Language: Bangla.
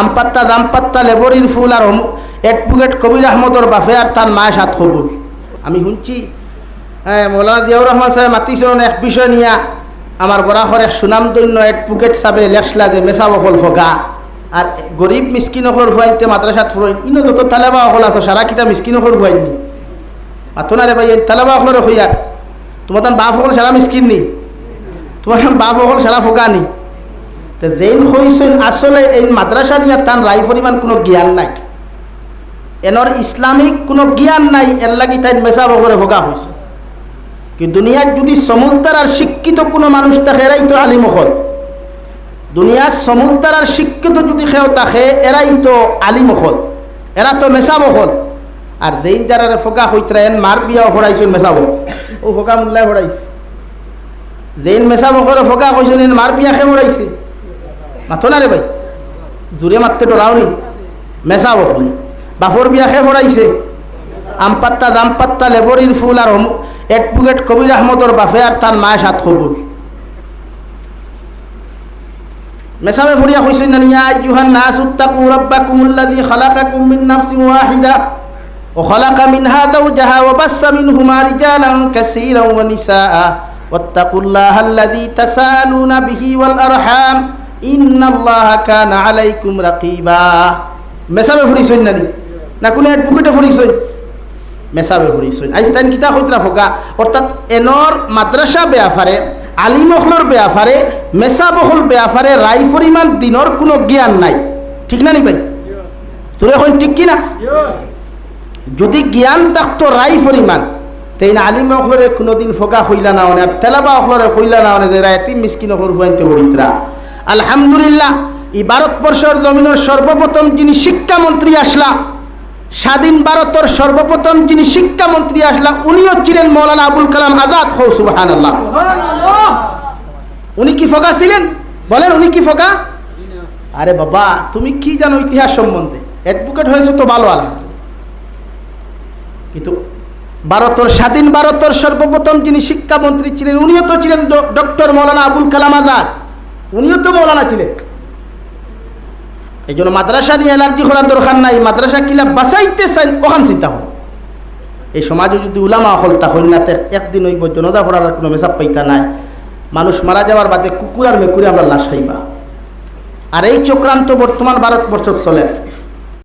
আমপাত্তা দামপাত্তা লেবরির ফুল আর এডভোকেট কবির আহমদর বাফে আর তার মায় সাত খবর। আমি শুনছি হ্যাঁ মৌলানা জিয়াউর রহমান সাহেব মাতিছিলেন এক বিষয় নিয়া আমার বরাহর এক সুনামদন্য এডভোকেট সাবে লেখলা যে মেসা বকল ফগা আর গরিব মিসকিন অকল ফুয়াইতে মাদ্রাসাত ফুরাইন ইনো যত তালেবা অকল আছো সারা কিতা মিসকিন মাতো না রে ভাই তালেবা অকলের হইয়ার তোমার বাপ অকল সারা মিসকিন নি তোমার বাপ অকল সারা ফোকা নি তো হইছেন আসলে এই মাদ্রাসা নিয়ে তার রায় পরিমাণ কোনো জ্ঞান নাই। এনর ইসলামিক কোনো জ্ঞান নাই, এর লাগি তাই মেসা বগরে ভোগা হয়েছে কি দুনিয়ার যদি সমুদ্র আর শিক্ষিত কোনো মানুষ থাকে, এরাই তো আলিম হল। দুনিয়ার সমুদ্র আর শিক্ষিত যদি খেয়েও থাকে, এরাই তো আলিম হল। এরা তো মেসা বহল আর যেইন যারা ফোকা হইতরা এন মার বিয়াও হরাইছেন মেসাব। ও ফোকা মূল্যায় হরাইছে যেইন মেসা বকরে ফোকা এন মার বিয়া খেয়ে হরাইছে মাথো না রে ভাই জোরে মারতে তো রাওনি মেসা বকলে বাপর বিয়া খেয়ে হরাইছে আমপাত্তা দামপাত্তা লেবরির ফুল আর এডভোকেট কবির আহমদর বাফে আর তার মায় সাত খবর মেসামে ফুরিয়া কইছেন না ইয়া আইয়ুহান নাস উত্তাকু রাব্বাকুমুল্লাযী খালাকাকুম মিন নাফসিন ওয়াহিদা وخلق منها زوجها وبث منهما رجالا كثيرا ونساء واتقوا الله الذي تسالون به والأرحام আলাইকুম রাকিবা। মেসাবে ফুরিছইন নানি? না কোনো এক বুকেটে ফুরিছইন মেসাবে ফুরিছইন আইস তাইন কিতা হইতরা ফোকা অর্থাৎ এনর মাদ্রাসা বেয়াফারে আলিমহলর বেয়াফারে মেসাবহল বেয়াফারে রাই পরিমাণ দিনর কোনো জ্ঞান নাই। ঠিক না নি ভাই? তোর এখন ঠিক কিনা যদি জ্ঞান থাকতো রাই পরিমাণ তাই না আলিম অখলরে কোনোদিন ফোকা হইলা না অনে, আর তেলাবা অখলরে হইলা না অনে যে রায় মিসকিন অখলর হুয়াইতে হরিত্রা আলহামদুলিল্লাহ, এই ভারতবর্ষের জমিনের সর্বপ্রথম যিনি শিক্ষামন্ত্রী আসলা, স্বাধীন ভারতের সর্বপ্রথম যিনি শিক্ষামন্ত্রী আসলা, উনিও ছিলেন মৌলানা আবুল কালাম আজাদ হৌ সুবাহান আল্লাহ উনি কি ফোকা ছিলেন? বলেন উনি কি ফোকা? আরে বাবা, তুমি কি জানো ইতিহাস সম্বন্ধে? অ্যাডভোকেট হয়েছো তো ভালো, আলহামদুলিল্লাহ। কিন্তু ভারতের, স্বাধীন ভারতের সর্বপ্রথম যিনি শিক্ষামন্ত্রী ছিলেন, উনিও তো ছিলেন ডক্টর মৌলানা আবুল কালাম আজাদ। উনিও তো মৌলানা ছিলেন। এই জন্য মাদ্রাসা নিয়ে অ্যালার্জি করার দরকার নাই, মাদ্রাসা কিলা বাঁচাইতে চাই ওখান চিন্তা হল এই সমাজে যদি উলামা হল তখন না একদিন ওই জনতা পড়ার কোনো মেসাব পাইতা নাই। মানুষ মারা যাওয়ার বাদে কুকুর আর মেকুরে আমরা লাশ খাইবা। আর এই চক্রান্ত বর্তমান ভারতবর্ষ চলে।